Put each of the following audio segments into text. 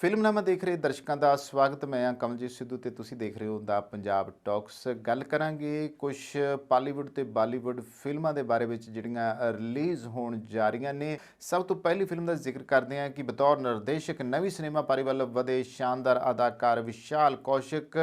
ਫਿਲਮਨਾਮਾ ਦੇਖ ਰਹੇ ਦਰਸ਼ਕਾਂ ਦਾ ਸਵਾਗਤ। ਮੈਂ ਹਾਂ ਕਮਲਜੀਤ ਸਿੱਧੂ ਤੇ ਤੁਸੀਂ ਦੇਖ ਰਹੇ ਹੋ ਦਾ ਪੰਜਾਬ ਟਾਕਸ। ਗੱਲ ਕਰਾਂਗੇ ਕੁਝ ਪਾਲੀਵੁੱਡ ਤੇ ਬਾਲੀਵੁੱਡ ਫਿਲਮਾਂ ਦੇ ਬਾਰੇ ਵਿੱਚ ਜਿਹੜੀਆਂ ਰਿਲੀਜ਼ ਹੋਣ ਜਾ ਰਹੀਆਂ ਨੇ। ਸਭ ਤੋਂ ਪਹਿਲੀ ਫਿਲਮ ਦਾ ਜ਼ਿਕਰ ਕਰਦੇ ਹਾਂ ਕਿ ਬਤੌਰ ਨਿਰਦੇਸ਼ਕ ਨਵੀਂ ਸਿਨੇਮਾ ਪਾਰੀ ਵੱਲ ਵਧੇ ਸ਼ਾਨਦਾਰ ਅਦਾਕਾਰ ਵਿਸ਼ਾਲ ਕੌਸ਼ਿਕ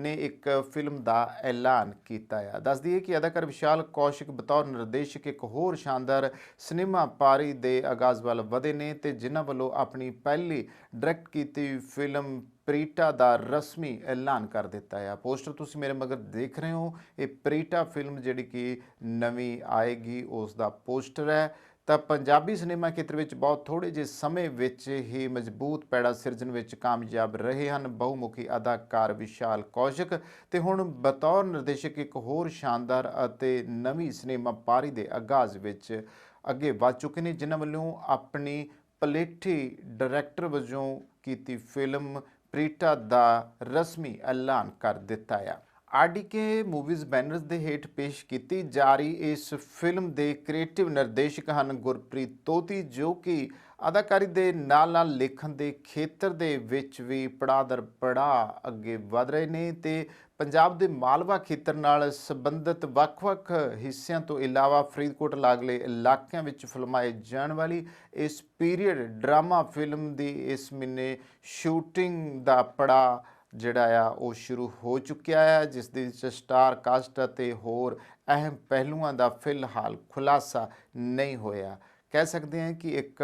ਨੇ ਇੱਕ ਫਿਲਮ ਦਾ ਐਲਾਨ ਕੀਤਾ ਆ। ਦੱਸ ਦਈਏ ਕਿ ਅਦਾਕਾਰ ਵਿਸ਼ਾਲ ਕੌਸ਼ਿਕ ਬਤੌਰ ਨਿਰਦੇਸ਼ਕ, ਇੱਕ ਹੋਰ ਸ਼ਾਨਦਾਰ ਸਿਨੇਮਾ ਪਾਰੀ ਦੇ ਆਗਾਜ਼ ਵੱਲ ਵਧੇ ਨੇ ਤੇ ਜਿਨ੍ਹਾਂ ਵੱਲੋਂ ਆਪਣੀ ਪਹਿਲੀ ਡਾਇਰੈਕਟ ਕੀਤੀ ਫਿਲਮ ਪ੍ਰੀਟਾ ਦਾ ਰਸਮੀ ਐਲਾਨ ਕਰ ਦਿੱਤਾ ਹੈ ਪੋਸਟਰ ਤੁਸੀਂ ਮੇਰੇ ਮਗਰ ਦੇਖ ਰਹੇ ਹੋ। ਇਹ ਪ੍ਰੀਟਾ ਫਿਲਮ ਜਿਹੜੀ ਕਿ ਨਵੀਂ ਆਏਗੀ, ਉਸ ਦਾ ਪੋਸਟਰ ਹੈ। ਤਾਂ ਪੰਜਾਬੀ ਸਿਨੇਮਾ ਖੇਤਰ ਵਿੱਚ ਬਹੁਤ ਥੋੜੇ ਜਿਹੇ ਸਮੇਂ ਵਿੱਚ ਹੀ ਮਜ਼ਬੂਤ ਪੈੜਾ ਸਿਰਜਣ ਵਿੱਚ ਕਾਮਯਾਬ ਰਹੇ ਹਨ। ਬਹੁਮੁਖੀ ਅਦਾਕਾਰ ਵਿਸ਼ਾਲ ਕੌਸ਼ਿਕ ਤੇ ਹੁਣ ਬਤੌਰ ਨਿਰਦੇਸ਼ਕ ਇੱਕ ਹੋਰ ਸ਼ਾਨਦਾਰ ਅਤੇ ਨਵੀਂ ਸਿਨੇਮਾ ਪਾਰੀ ਦੇ ਆਗਾਜ਼ ਵਿੱਚ ਅੱਗੇ ਵੱਧ ਚੁੱਕੇ ਨੇ, ਜਿਨ੍ਹਾਂ ਵੱਲੋਂ ਆਪਣੀ ਪਲੇਠੀ ਡਾਇਰੈਕਟਰ ਵਜੋਂ ਕੀਤੀ ਫਿਲਮ ਪ੍ਰੀਟਾ ਦਾ ਰਸਮੀ ਐਲਾਨ ਕਰ ਦਿੱਤਾ ਆ। ਆਰਡੀਕੇ ਮੂਵੀਜ਼ ਬੈਨਰਸ ਦੇ ਹੇਠ ਪੇਸ਼ ਕੀਤੀ ਜਾ ਰਹੀ ਇਸ ਫਿਲਮ ਦੇ ਕ੍ਰੀਏਟਿਵ ਨਿਰਦੇਸ਼ਕ ਹਨ ਗੁਰਪ੍ਰੀਤ ਤੋਤੀ, ਜੋ ਕਿ ਅਦਾਕਾਰੀ ਦੇ ਨਾਲ-ਨਾਲ ਲੇਖਣ ਦੇ ਖੇਤਰ ਦੇ ਵਿੱਚ ਵੀ ਪੜਾਅ ਦਰ ਪੜਾਅ ਅੱਗੇ ਵਧ ਰਹੇ ਨੇ ਤੇ ਪੰਜਾਬ ਦੇ ਮਾਲਵਾ ਖੇਤਰ ਨਾਲ ਸੰਬੰਧਿਤ ਵੱਖ-ਵੱਖ ਹਿੱਸਿਆਂ ਤੋਂ ਇਲਾਵਾ ਫਰੀਦਕੋਟ ਲਾਗਲੇ ਇਲਾਕਿਆਂ ਵਿੱਚ ਫਿਲਮਾਏ ਜਾਣ ਵਾਲੀ ਇਸ ਪੀਰੀਅਡ ਡਰਾਮਾ ਫਿਲਮ ਦੀ ਇਸ ਮਹੀਨੇ ਸ਼ੂਟਿੰਗ ਦਾ ਪੜਾਅ ਜਿਹੜਾ ਆ, ਉਹ ਸ਼ੁਰੂ ਹੋ ਚੁੱਕਿਆ ਹੈ ਜਿਸ ਦੇ ਵਿੱਚ ਸਟਾਰ ਕਾਸਟ ਅਤੇ ਹੋਰ ਅਹਿਮ ਪਹਿਲੂਆਂ ਦਾ ਫਿਲਹਾਲ ਖੁਲਾਸਾ ਨਹੀਂ ਹੋਇਆ। ਕਹਿ ਸਕਦੇ ਹਾਂ ਕਿ ਇੱਕ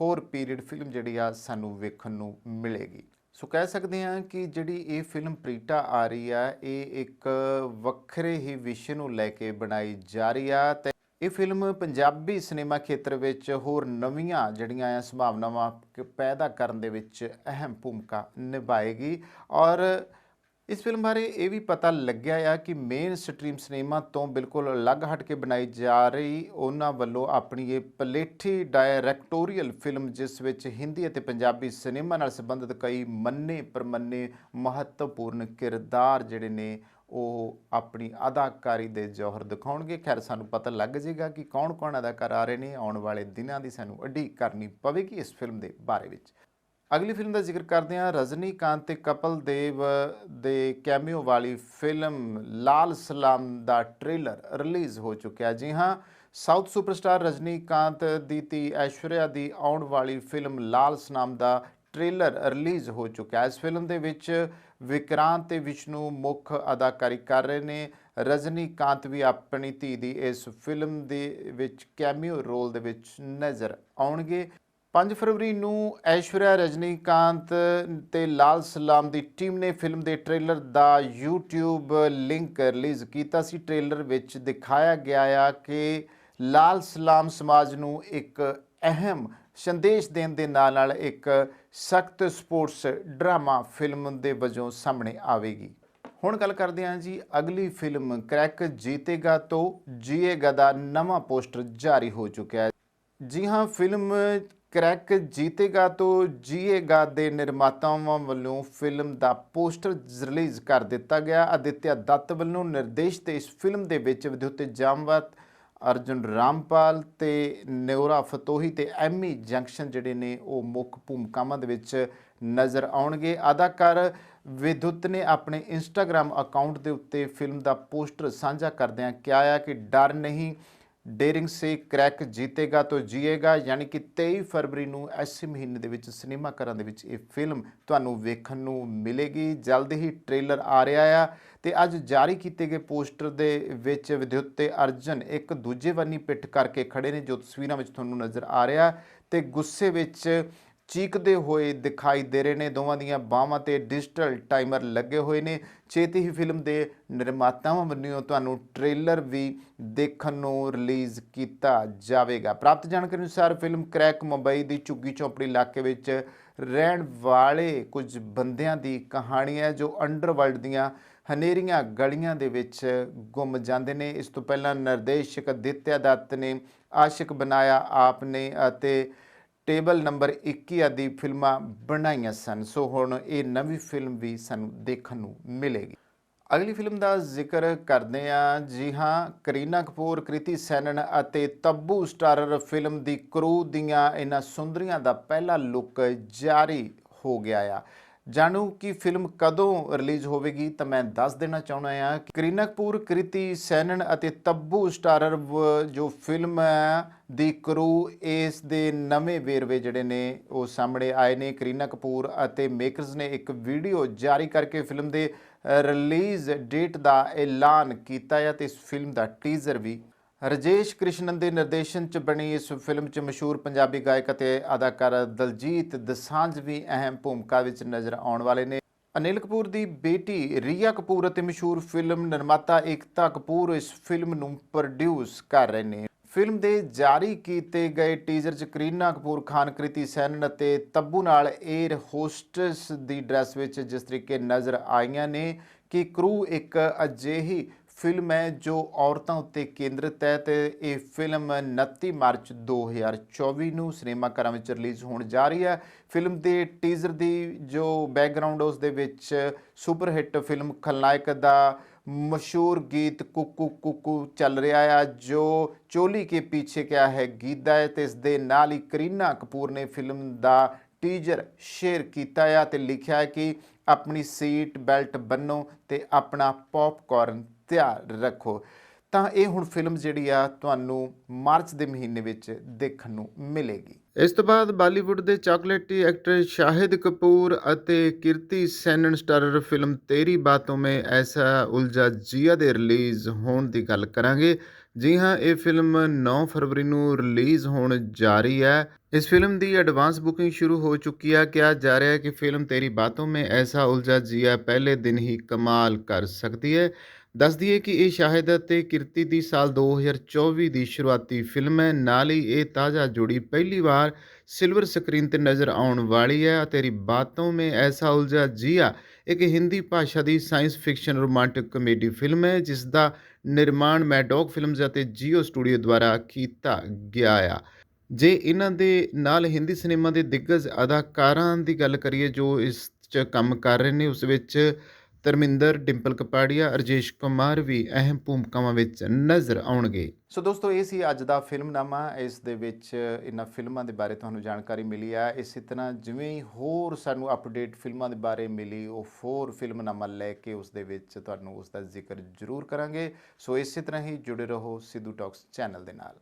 ਹੋਰ ਪੀਰੀਅਡ ਫਿਲਮ ਜਿਹੜੀ ਆ, ਸਾਨੂੰ ਵੇਖਣ ਨੂੰ ਮਿਲੇਗੀ। ਸੋ ਕਹਿ ਸਕਦੇ ਹਾਂ ਕਿ ਜਿਹੜੀ ਇਹ ਫਿਲਮ ਪ੍ਰੀਟਾ ਆ ਰਹੀ ਆ, ਇਹ ਇੱਕ ਵੱਖਰੇ ਹੀ ਵਿਸ਼ੇ ਨੂੰ ਲੈ ਕੇ ਬਣਾਈ ਜਾ ਰਹੀ ਆ ਤੇ ਇਹ ਫਿਲਮ ਪੰਜਾਬੀ ਸਿਨੇਮਾ ਖੇਤਰ ਵਿੱਚ ਹੋਰ ਨਵੀਆਂ ਜਿਹੜੀਆਂ ਆ ਸੰਭਾਵਨਾਵਾਂ ਕ- ਪੈਦਾ ਕਰਨ ਦੇ ਵਿੱਚ ਅਹਿਮ ਭੂਮਿਕਾ ਨਿਭਾਏਗੀ ਔਰ ਇਸ ਫਿਲਮ ਬਾਰੇ ਇਹ ਵੀ ਪਤਾ ਲੱਗਿਆ ਆ ਕਿ ਮੇਨ ਸਟ੍ਰੀਮ ਸਿਨੇਮਾ ਤੋਂ ਬਿਲਕੁਲ ਅਲੱਗ ਹਟ ਕੇ ਬਣਾਈ ਜਾ ਰਹੀ ਉਹਨਾਂ ਵੱਲੋਂ ਆਪਣੀ ਇਹ ਪਲੇਠੀ ਡਾਇਰੈਕਟੋਰੀਅਲ ਫਿਲਮ ਜਿਸ ਵਿੱਚ ਹਿੰਦੀ ਅਤੇ ਪੰਜਾਬੀ ਸਿਨੇਮਾ ਨਾਲ ਸੰਬੰਧਿਤ ਕਈ ਮੰਨੇ ਪ੍ਰਮੰਨੇ ਮਹੱਤਵਪੂਰਨ ਕਿਰਦਾਰ ਜਿਹੜੇ ਨੇ ਉਹ ਆਪਣੀ ਅਦਾਕਾਰੀ ਦੇ ਜ਼ੋਹਰ ਦਿਖਾਉਣਗੇ। ਖੈਰ, ਸਾਨੂੰ ਪਤਾ ਲੱਗ ਜਾਏਗਾ ਕਿ ਕੌਣ-ਕੌਣ ਅਦਾਕਾਰ ਆ ਰਹੇ ਨੇ। ਆਉਣ ਵਾਲੇ ਦਿਨਾਂ ਦੀ ਸਾਨੂੰ ਉਡੀਕ ਕਰਨੀ ਪਵੇਗੀ ਇਸ ਫਿਲਮ ਦੇ ਬਾਰੇ ਵਿੱਚ। ਅਗਲੀ ਫਿਲਮ ਦਾ ਜ਼ਿਕਰ ਕਰਦੇ ਹਾਂ। ਰਜਨੀਕਾਂਤ ਤੇ ਕਪਲ ਦੇਵ ਦੇ ਕੈਮਿਓ ਵਾਲੀ ਫਿਲਮ ਲਾਲ ਸਲਾਮ ਦਾ ਟ੍ਰੇਲਰ ਰਿਲੀਜ਼ ਹੋ ਚੁੱਕਿਆ। ਜੀ ਹਾਂ, ਸਾਊਥ ਸੁਪਰਸਟਾਰ ਰਜਨੀਕਾਂਤ ਦੀ ਧੀ ਐਸ਼ਵਰਿਆ ਦੀ ਆਉਣ ਵਾਲੀ ਫਿਲਮ ਲਾਲ ਸਲਾਮ ਦਾ ਟ੍ਰੇਲਰ ਰਿਲੀਜ਼ ਹੋ ਚੁੱਕਿਆ। ਹੈ। ਇਸ ਫਿਲਮ ਦੇ ਵਿੱਚ ਵਿਕਰਾਂਤ ਤੇ ਵਿਸ਼ਨੂੰ ਮੁੱਖ ਅਦਾਕਾਰੀ ਕਰ ਰਹੇ ਨੇ। ਰਜਨੀਕਾਂਤ ਵੀ ਆਪਣੀ ਧੀ ਦੀ ਇਸ ਫਿਲਮ ਦੇ ਵਿੱਚ ਕੈਮਿਓ ਰੋਲ ਦੇ ਵਿੱਚ ਨਜ਼ਰ ਆਉਣਗੇ। 5 ਫਰਵਰੀ ਨੂੰ ਐਸ਼ਵਰਿਆ, ਰਜਨੀਕਾਂਤ ਤੇ ਲਾਲ ਸਲਾਮ ਦੀ ਟੀਮ ਨੇ ਫਿਲਮ ਦੇ ਟ੍ਰੇਲਰ ਦਾ YouTube ਲਿੰਕ ਰਿਲੀਜ਼ ਕੀਤਾ ਸੀ। ਟ੍ਰੇਲਰ ਵਿੱਚ ਦਿਖਾਇਆ ਗਿਆ ਆ ਕਿ ਲਾਲ ਸਲਾਮ ਸਮਾਜ ਨੂੰ ਇੱਕ ਅਹਿਮ ਸੰਦੇਸ਼ ਦੇਣ ਦੇ ਨਾਲ ਨਾਲ ਇੱਕ ਸਖਤ ਸਪੋਰਟਸ ਡਰਾਮਾ ਫਿਲਮ ਦੇ ਵਜੋਂ ਸਾਹਮਣੇ ਆਵੇਗੀ। ਹੁਣ ਗੱਲ ਕਰਦੇ ਹਾਂ ਜੀ, ਅਗਲੀ ਫਿਲਮ ਕਰੈਕ ਜੀਤੇਗਾ ਤੋਂ ਜੀਏਗਾ ਦਾ ਨਵਾਂ ਪੋਸਟਰ ਜਾਰੀ ਹੋ ਚੁੱਕਿਆ ਹੈ। ਜੀ ਹਾਂ, ਫਿਲਮ ਕਰੈਕ ਜੀਤੇਗਾ ਤੋਂ ਜੀਏਗਾ ਦੇ ਨਿਰਮਾਤਾਵਾਂ ਵੱਲੋਂ ਫਿਲਮ ਦਾ ਪੋਸਟਰ ਰਿਲੀਜ਼ ਕਰ ਦਿੱਤਾ ਗਿਆ। ਅਦਿੱਤਿਆ ਦੱਤ ਵੱਲੋਂ ਨਿਰਦੇਸ਼ ਤੇ ਇਸ ਫਿਲਮ ਦੇ ਵਿੱਚ ਵਿਦਿਉਤ ਜਾਮਵਤ ਅਰਜੁਨ ਰਾਮਪਾਲ ਤੇ ਨਿਉਰਾ ਫਤੋਹੀ ਤੇ ਐਮੀ ਜੰਕਸ਼ਨ ਜਿਹੜੇ ਨੇ ਉਹ ਮੁੱਖ ਭੂਮਿਕਾਵਾਂ ਦੇ ਵਿੱਚ ਨਜ਼ਰ ਆਉਣਗੇ। ਅਦਾਕਾਰ ਵਿਦੁੱਤ ਨੇ ਆਪਣੇ ਇੰਸਟਾਗ੍ਰam ਅਕਾਊਂਟ ਦੇ ਉੱਤੇ ਫਿਲਮ ਦਾ ਪੋਸਟਰ ਸਾਂਝਾ ਕਰਦਿਆਂ ਕਿਹਾ ਹੈ ਕਿ ਡਰ ਨਹੀਂ ਡੇਰਿੰਗ ਸੇ ਕਰੈਕ ਜੀਤੇਗਾ ਤੋਂ ਜੀਏਗਾ, ਯਾਨੀ ਕਿ 23 ਫਰਵਰੀ ਨੂੰ ਇਸ ਮਹੀਨੇ ਦੇ ਵਿੱਚ ਸਿਨੇਮਾ ਘਰਾਂ ਦੇ ਵਿੱਚ ਇਹ ਫਿਲਮ ਤੁਹਾਨੂੰ ਵੇਖਣ ਨੂੰ ਮਿਲੇਗੀ। ਜਲਦ ਹੀ ਟ੍ਰੇਲਰ ਆ ਰਿਹਾ ਆ ਤੇ ਅੱਜ ਜਾਰੀ ਕੀਤੇ ਗਏ ਪੋਸਟਰ ਦੇ ਵਿੱਚ ਵਿਦਿਉਤ ਤੇ ਅਰਜਨ ਇੱਕ ਦੂਜੇ ਵਰਨੀ ਪਿੱਠ ਕਰਕੇ ਖੜੇ ਨੇ ਜੋ ਤਸਵੀਰਾਂ ਵਿੱਚ ਤੁਹਾਨੂੰ ਨਜ਼ਰ ਆ ਰਿਹਾ ਤੇ ਗੁੱਸੇ ਵਿੱਚ ਚੀਕਦੇ ਹੋਏ ਦਿਖਾਈ ਦੇ ਰਹੇ ਨੇ। ਦੋਵਾਂ ਦੀਆਂ ਬਾਹਾਂ ਤੇ ਡਿਜੀਟਲ ਟਾਈਮਰ ਲੱਗੇ ਹੋਏ ਨੇ। ਛੇਤੀ ਹੀ ਫਿਲਮ ਦੇ ਨਿਰਮਾਤਾਵਾਂ ਵੱਲੋਂ ਤੁਹਾਨੂੰ ਟ੍ਰੇਲਰ ਵੀ ਦੇਖਣ ਨੂੰ ਰਿਲੀਜ਼ ਕੀਤਾ ਜਾਵੇਗਾ। ਪ੍ਰਾਪਤ ਜਾਣਕਾਰੀ ਅਨੁਸਾਰ ਫਿਲਮ ਕ੍ਰੈਕ ਮੁੰਬਈ ਦੀ ਝੁੱਗੀ ਚੌਪੜੀ ਇਲਾਕੇ ਵਿੱਚ ਰਹਿਣ ਵਾਲੇ ਕੁਝ ਬੰਦਿਆਂ ਦੀ ਕਹਾਣੀ ਹੈ, ਜੋ ਅੰਡਰਵਰਲਡ ਦੀਆਂ ਹਨੇਰੀਆਂ ਗਲੀਆਂ ਦੇ ਵਿੱਚ ਗੁੰਮ ਜਾਂਦੇ ਨੇ। ਇਸ ਤੋਂ ਪਹਿਲਾਂ ਨਿਰਦੇਸ਼ਕ ਦਿੱਤਿਆ ਦੱਤ ਨੇ ਆਸ਼ਿਕ ਬਣਾਇਆ ਆਪ ਨੇ ਅਤੇ ਟੇਬਲ ਨੰਬਰ 21 ਆਦਿ ਫਿਲਮਾਂ ਬਣਾਈਆਂ ਸਨ। ਸੋ ਹੁਣ ਇਹ ਨਵੀਂ ਫਿਲਮ ਵੀ ਸਾਨੂੰ ਦੇਖਣ ਨੂੰ ਮਿਲੇਗੀ। ਅਗਲੀ ਫਿਲਮ ਦਾ ਜ਼ਿਕਰ ਕਰਦੇ ਹਾਂ। ਜੀ ਹਾਂ, ਕਰੀਨਾ ਕਪੂਰ, ਕ੍ਰਿਤੀ ਸੈਨਨ ਅਤੇ ਤੱਬੂ ਸਟਾਰਰ ਫਿਲਮ ਦੀ ਕਰੂ ਦੀਆਂ ਇਹਨਾਂ ਸੁੰਦਰੀਆਂ ਦਾ ਪਹਿਲਾ ਲੁੱਕ ਜਾਰੀ ਹੋ ਗਿਆ ਆ। ਜਾਣੂ ਕਿ ਫਿਲਮ ਕਦੋਂ ਰਿਲੀਜ਼ ਹੋਵੇਗੀ ਤਾਂ ਮੈਂ ਦੱਸ ਦੇਣਾ ਚਾਹੁੰਦਾ ਹਾਂ ਕਰੀਨਾ ਕਪੂਰ ਕ੍ਰਿਤੀ ਸੈਨਨ ਅਤੇ ਤੱਬੂ ਸਟਾਰਰ ਜੋ ਫਿਲਮ ਹੈ, ਦੀ ਕਰੂ ਇਸ ਦੇ ਨਵੇਂ ਵੇਰਵੇ ਜਿਹੜੇ ਨੇ ਉਹ ਸਾਹਮਣੇ ਆਏ ਨੇ। ਕਰੀਨਾ ਕਪੂਰ ਅਤੇ ਮੇਕਰਸ ਨੇ ਇੱਕ ਵੀਡੀਓ ਜਾਰੀ ਕਰਕੇ ਫਿਲਮ ਦੇ ਰਿਲੀਜ਼ ਡੇਟ ਦਾ ਐਲਾਨ ਕੀਤਾ ਹੈ ਤੇ ਇਸ ਫਿਲਮ ਦਾ ਟੀਜ਼ਰ ਵੀ ਰਜੇਸ਼ ਕ੍ਰਿਸ਼ਨਨ ਦੇ ਨਿਰਦੇਸ਼ਨ 'ਚ ਬਣੀ ਇਸ ਫਿਲਮ 'ਚ ਮਸ਼ਹੂਰ ਪੰਜਾਬੀ ਗਾਇਕ ਅਤੇ ਅਦਾਕਾਰ ਦਲਜੀਤ ਦਸਾਂਝ ਵੀ ਅਹਿਮ ਭੂਮਿਕਾ ਵਿੱਚ ਨਜ਼ਰ ਆਉਣ ਵਾਲੇ ਨੇ। ਅਨਿਲ ਕਪੂਰ ਦੀ ਬੇਟੀ ਰੀਆ ਕਪੂਰ ਅਤੇ ਮਸ਼ਹੂਰ ਫਿਲਮ ਨਿਰਮਾਤਾ ਏਕਤਾ ਕਪੂਰ ਇਸ ਫਿਲਮ ਨੂੰ ਪ੍ਰੋਡਿਊਸ ਕਰ ਰਹੇ ਨੇ। ਫਿਲਮ ਦੇ ਜਾਰੀ ਕੀਤੇ ਗਏ ਟੀਜ਼ਰ 'ਚ ਕਰੀਨਾ ਕਪੂਰ, ਖਾਨ ਕ੍ਰਿਤੀ ਸੈਨਨ ਅਤੇ ਤੱਬੂ ਨਾਲ 에ਅਰ ਹੋਸਟਸ ਦੀ ਡਰੈਸ ਵਿੱਚ ਜਿਸ ਤਰੀਕੇ ਨਜ਼ਰ ਆਈਆਂ ਨੇ ਕਿ ਕਰੂ ਇੱਕ ਅਜਿਹੀ ਫਿਲਮ ਹੈ ਜੋ ਔਰਤਾਂ ਉੱਤੇ ਕੇਂਦਰਿਤ ਹੈ ਤੇ ਇਹ ਫਿਲਮ 29 ਮਾਰਚ 2024 ਨੂੰ ਸਿਨੇਮਾ ਘਰਾਂ ਵਿੱਚ ਰਿਲੀਜ਼ ਹੋਣ ਜਾ ਰਹੀ ਹੈ। ਫਿਲਮ ਦੇ ਟੀਜ਼ਰ ਦੀ ਜੋ ਬੈਕਗ੍ਰਾਉਂਡ ਉਸ ਦੇ ਵਿੱਚ ਸੁਪਰ ਹਿੱਟ ਫਿਲਮ ਖਲਨਾਇਕ ਦਾ ਮਸ਼ਹੂਰ ਗੀਤ ਕੁੱਕੂ ਕੁੱਕੂ ਚੱਲ ਰਿਹਾ ਆ, ਜੋ ਚੋਲੀ ਕੇ ਪਿੱਛੇ ਕਿਆ ਹੈ ਗੀਤ ਦਾ ਹੈ ਤੇ ਇਸ ਦੇ ਨਾਲ ਹੀ ਕਰੀਨਾ ਕਪੂਰ ਨੇ ਫਿਲਮ ਦਾ ਟੀਜ਼ਰ ਸ਼ੇਅਰ ਕੀਤਾ ਆ ਤੇ ਲਿਖਿਆ ਹੈ ਕਿ ਆਪਣੀ ਸੀਟ ਬੈਲਟ ਬੰਨੋ ਤੇ ਆਪਣਾ ਪੌਪਕਾਰਨ ਤਿਆਰ ਰੱਖੋ। ਤਾਂ ਇਹ ਹੁਣ ਫਿਲਮ ਜਿਹੜੀ ਆ ਤੁਹਾਨੂੰ ਮਾਰਚ ਦੇ ਮਹੀਨੇ ਵਿੱਚ ਦੇਖਣ ਨੂੰ ਮਿਲੇਗੀ। ਇਸ ਤੋਂ ਬਾਅਦ ਬਾਲੀਵੁੱਡ ਦੇ ਚਾਕਲੇਟੀ ਐਕਟਰ ਸ਼ਾਹਿਦ ਕਪੂਰ ਅਤੇ ਕੀਰਤੀ ਸੈਨਨ ਸਟਾਰਰ ਫਿਲਮ ਤੇਰੀ ਬਾਤੋਂ ਮੈਂ ਐਸਾ ਉਲਝਾ ਜੀਆ ਦੇ ਰਿਲੀਜ਼ ਹੋਣ ਦੀ ਗੱਲ ਕਰਾਂਗੇ। ਜੀ ਹਾਂ, ਇਹ ਫਿਲਮ 9 ਫਰਵਰੀ ਨੂੰ ਰਿਲੀਜ਼ ਹੋਣ ਜਾ ਰਹੀ ਹੈ। ਇਸ ਫਿਲਮ ਦੀ ਐਡਵਾਂਸ ਬੁਕਿੰਗ ਸ਼ੁਰੂ ਹੋ ਚੁੱਕੀ ਹੈ। ਕਿਹਾ ਜਾ ਰਿਹਾ ਹੈ ਕਿ ਫਿਲਮ ਤੇਰੀ ਬਾਤੋਂ ਮੈਂ ਐਸਾ ਉਲਝਾ ਜੀਆ ਪਹਿਲੇ ਦਿਨ ਹੀ ਕਮਾਲ ਕਰ ਸਕਦੀ ਹੈ। ਦੱਸ ਦਈਏ ਕਿ ਇਹ ਸ਼ਾਹਿਦ ਅਤੇ ਕਿਰਤੀ ਦੀ ਸਾਲ 2024 ਦੀ ਸ਼ੁਰੂਆਤੀ ਫਿਲਮ ਹੈ। ਨਾਲ ਹੀ ਇਹ ਤਾਜ਼ਾ ਜੋੜੀ ਪਹਿਲੀ ਵਾਰ ਸਿਲਵਰ ਸਕਰੀਨ ਤੇ ਨਜ਼ਰ ਆਉਣ ਵਾਲੀ ਹੈ। ਤੇਰੀ ਬਾਤੋਂ ਮੈਂ ਐਸਾ ਉਲਝਾ ਜੀਆ ਇੱਕ ਹਿੰਦੀ ਭਾਸ਼ਾ ਦੀ science fiction romantic comedy film ਹੈ ਜਿਸ ਦਾ ਨਿਰਮਾਣ ਮੈਡੌਕ ਫਿਲਮਜ਼ ਅਤੇ ਜੀਓ ਸਟੂਡੀਓ ਦੁਆਰਾ ਕੀਤਾ ਗਿਆ ਆ। ਜੇ ਇਹਨਾਂ ਦੇ ਨਾਲ ਹਿੰਦੀ ਸਿਨੇਮਾ ਦੇ ਦਿੱਗਜ ਅਦਾਕਾਰਾਂ ਦੀ ਗੱਲ ਕਰੀਏ, ਜੋ ਇਸ 'ਚ ਕੰਮ ਕਰ ਰਹੇ ਨੇ, ਉਸ ਵਿੱਚ ਧਰਮਿੰਦਰ, ਡਿੰਪਲ ਕਪਾੜੀਆ, ਰਜੇਸ਼ ਕੁਮਾਰ ਵੀ ਅਹਿਮ ਭੂਮਿਕਾਵਾਂ ਵਿੱਚ ਨਜ਼ਰ ਆਉਣਗੇ। ਸੋ ਦੋਸਤੋ, ਇਹ ਸੀ ਅੱਜ ਦਾ ਫਿਲਮਨਾਮਾ। ਇਸ ਦੇ ਵਿੱਚ ਇਹਨਾਂ ਫਿਲਮਾਂ ਦੇ ਬਾਰੇ ਤੁਹਾਨੂੰ ਜਾਣਕਾਰੀ ਮਿਲੀ ਆ। ਇਸੇ ਤਰ੍ਹਾਂ ਜਿਵੇਂ ਹੀ ਹੋਰ ਸਾਨੂੰ ਅਪਡੇਟ ਫਿਲਮਾਂ ਦੇ ਬਾਰੇ ਮਿਲੀ, ਉਹ ਹੋਰ ਫਿਲਮਨਾਮਾ ਲੈ ਕੇ ਉਸ ਦੇ ਵਿੱਚ ਤੁਹਾਨੂੰ ਉਸ ਦਾ ਜ਼ਿਕਰ ਜ਼ਰੂਰ ਕਰਾਂਗੇ। ਸੋ ਇਸੇ ਤਰ੍ਹਾਂ ਹੀ ਜੁੜੇ ਰਹੋ ਸਿੱਧੂ ਟਾਕਸ ਚੈਨਲ ਦੇ ਨਾਲ।